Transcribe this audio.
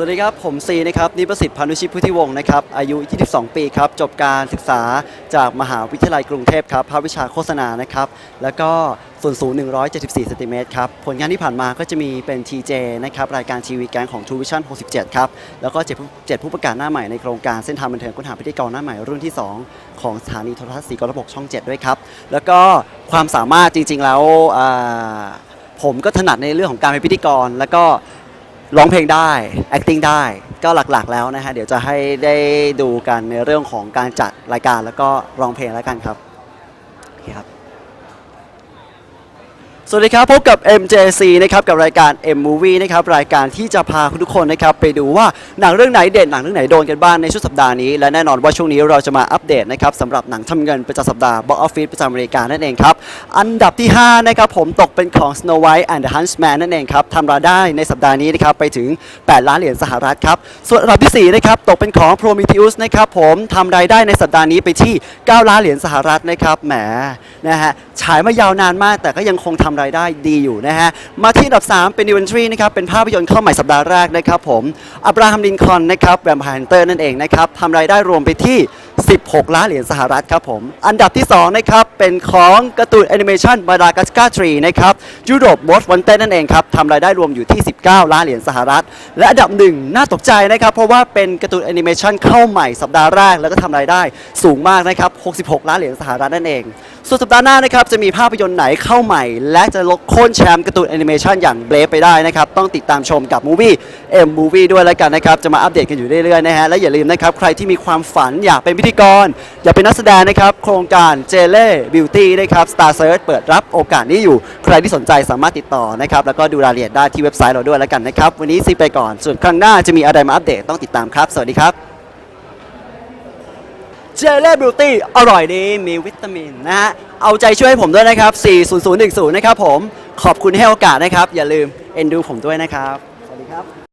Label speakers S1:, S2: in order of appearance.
S1: สวัสดีครับ ผมซีนะครับนิประสิทธิ์พานุชิตพุทธิวงศ์นะครับอายุ 22 ปีครับจบการศึกษาจากมหาวิทยาลัยกรุงเทพครับภาควิชาโฆษณานะครับแล้วก็ส่วนสูง 174เซนติเมตรครับผลงานที่ผ่านมาก็จะมีเป็น TJ นะครับรายการทีวีแกงของ True Vision 67 ครับ แล้วก็เจ็ดผู้ประกาศหน้าใหม่ในโครงการเส้นทางบันเทิงค้นหาพิธีกรหน้าใหม่รุ่นที่ 2 ของสถานีโทรทัศน์สีกรบกช่อง 7 ด้วยครับ แล้วก็ความสามารถจริงๆแล้วผมก็ถนัดในเรื่องของการเป็นพิธีกร แล้วก็ ร้องเพลงได้ acting ได้ก็หลักๆแล้วนะฮะเดี๋ยวจะให้ได้ดูกันในเรื่องของการจัดรายการแล้วก็ร้องเพลงแล้วกันครับโอเคครับ สวัสดีครับ พบกับ MJC นะครับกับรายการ M Movie นะครับรายการที่จะพาคุณทุกคนนะครับไปดูว่าหนังเรื่องไหนเด่นหนังเรื่องไหนโดนกันบ้างในช่วงสัปดาห์นี้ และแน่นอนว่าช่วงนี้เราจะมาอัปเดตนะครับสำหรับหนังทำเงินประจำสัปดาห์ Box Office ประจำอเมริกานั่นเองครับ อันดับที่ 5 นะครับผมตกเป็นของ Snow White and the Huntsman นั่นเองครับทำรายได้ในสัปดาห์นี้นะครับไปถึง 8 ล้านเหรียญสหรัฐครับส่วนอันดับที่4นะครับตกเป็นของ Prometheus นะครับผมทำรายได้ในสัปดาห์นี้ไปที่ 9 ล้านเหรียญสหรัฐนะครับแหมนะฮะฉายมายาวนานมากแต่ก็ยังคงทำรายได้ดีอยู่นะฮะ มาที่อันดับ 3 เป็น New Entry นะครับ เป็นภาพยนตร์เข้าใหม่สัปดาห์แรกนะครับผม อับราฮัมลินคอนนะครับแวมไพร์ฮันเตอร์นั่นเองนะครับทำรายได้รวมไปที่ 16 ล้านเหรียญสหรัฐครับผม อันดับที่ 2 นะครับ เป็นของการ์ตูนแอนิเมชันมาดากัสการ์ทรีนะครับยุโรปมอสวันเต้นั่นเองครับทำรายได้รวมอยู่ที่ 19 ล้านเหรียญสหรัฐ และอันดับหนึ่งน่าตกใจนะครับ เพราะว่าเป็นการ์ตูนแอนิเมชันเข้าใหม่สัปดาห์แรกแล้วก็ทำรายได้สูงมากนะครับ 66 ล้านเหรียญสหรัฐนั่นเอง ส่วนสัปดาห์หน้านะครับจะมีภาพยนตร์ไหนเข้าใหม่ และจะลดโค่นแชมป์การ์ตูนแอนิเมชันอย่างเบลฟไปได้นะครับ ต้องติดตามชมกับมูวี่ M Movie ด้วยแล้วกันนะครับ จะมาอัปเดตกันอยู่เรื่อยๆนะฮะ และอย่าลืมนะครับ ใครที่มีความฝันอยากเป็นพิธีกร อยากเป็นนักแสดงนะครับ โครงการเจเล่บิวตี้นะครับ Star Search เปิดรับโอกาสนี้อยู่ ใครที่สนใจสามารถติดต่อนะครับแล้วก็ดูรายละเอียดได้ที่เว็บไซต์เราด้วยแล้วกันนะครับวันนี้ซีไปก่อนส่วนครั้งหน้าจะมีอะไรมาอัปเดตต้องติดตามครับสวัสดีครับ เจเล่บิวตี้อร่อยดีมีวิตามินนะฮะ เอาใจช่วยผมด้วยนะครับ 40010 นะครับผม ขอบคุณให้โอกาสนะครับ อย่าลืมเอ็นดูผมด้วยนะครับ สวัสดีครับ